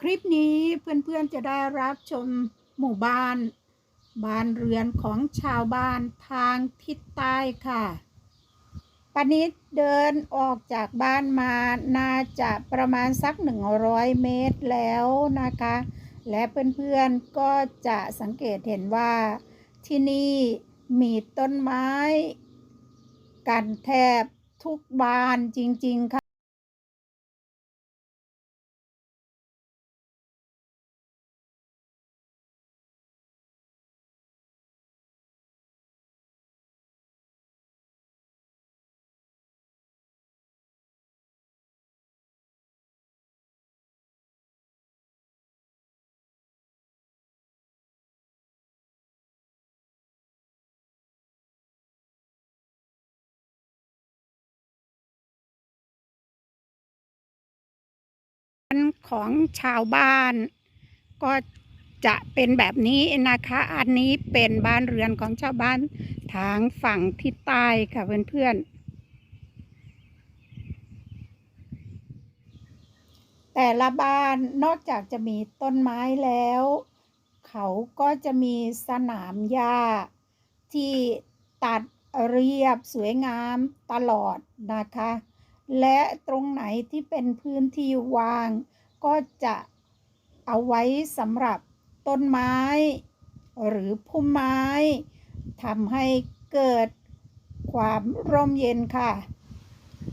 คลิปนี้เพื่อนๆจะได้รับชมหมู่บ้าน บ้านเรือนของชาวบ้านทางทิศใต้ค่ะปานิดเดินออกจากบ้านมาน่าจะประมาณสัก 100 เมตรแล้วนะคะ และเพื่อนๆก็จะสังเกตเห็นว่าที่นี่มีต้นไม้ กันแทบทุกบ้านจริง ๆ ค่ะ ของชาวบ้าน ก็จะเป็นแบบนี้นะคะ อันนี้เป็นบ้านเรือนของชาวบ้านทางฝั่งทิศใต้ค่ะเพื่อนๆ แต่ละบ้านนอกจากจะมีต้นไม้แล้ว เขาก็จะมีสนามหญ้าที่ตัดเรียบสวยงามตลอดนะคะ และตรงไหนที่เป็นพื้นที่ว่าง ก็จะเอาไว้สำหรับต้นไม้ หรือพุ่มไม้ทำให้เกิดความร่มเย็นค่ะ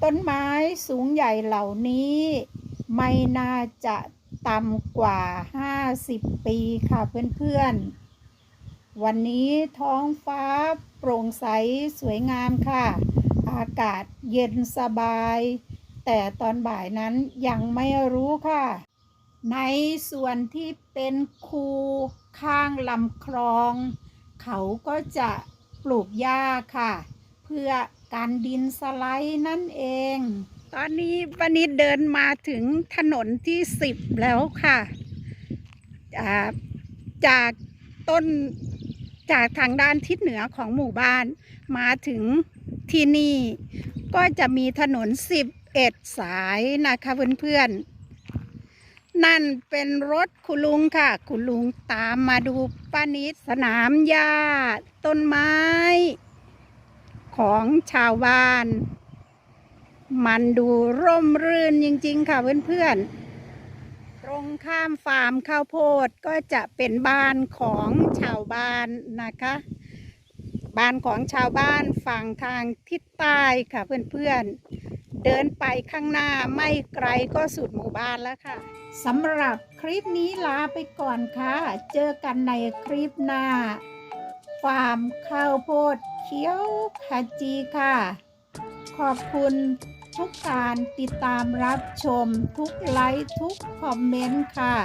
ต้นไม้สูงใหญ่เหล่านี้ ไม่น่าจะต่ำกว่า 50 ปีค่ะเพื่อนๆ วันนี้ท้องฟ้าโปร่งใสสวยงามค่ะ อากาศเย็นสบาย แต่ตอนบ่ายนั้นยังไม่รู้ค่ะ ในส่วนที่เป็นคูข้างลำคลอง เขาก็จะปลูกหญ้าค่ะ เพื่อการดินสไลด์นั่นเอง ตอนนี้ปนิดเดินมาถึงถนนที่สิบแล้วค่ะอ่าจากต้นจากทางด้านทิศเหนือของหมู่บ้าน มาถึง ที่นี่ ก็จะมีถนน 11 สายนะคะเพื่อนๆ นั่นเป็นรถคุณลุงค่ะ คุณลุงตามมาดูป้านิดสนามหญ้าต้นไม้ ของชาวบ้าน มันดูร่มรื่นจริงๆ ค่ะเพื่อนๆตรงข้ามฟาร์มข้าวโพดก็จะเป็นบ้านของชาวบ้านนะคะ บ้านของชาวบ้านฝั่งทางทิศใต้ค่ะเพื่อนๆ เดินไปข้างหน้าไม่ไกลก็สุดหมู่บ้านแล้วค่ะสำหรับคลิปนี้ลาไปก่อนค่ะ เจอกันในคลิปหน้า ฟาร์มข้าวโพดเขียวขจีค่ะ ขอบคุณทุกการติดตามรับชมทุกไลค์ทุกคอมเมนต์ค่ะ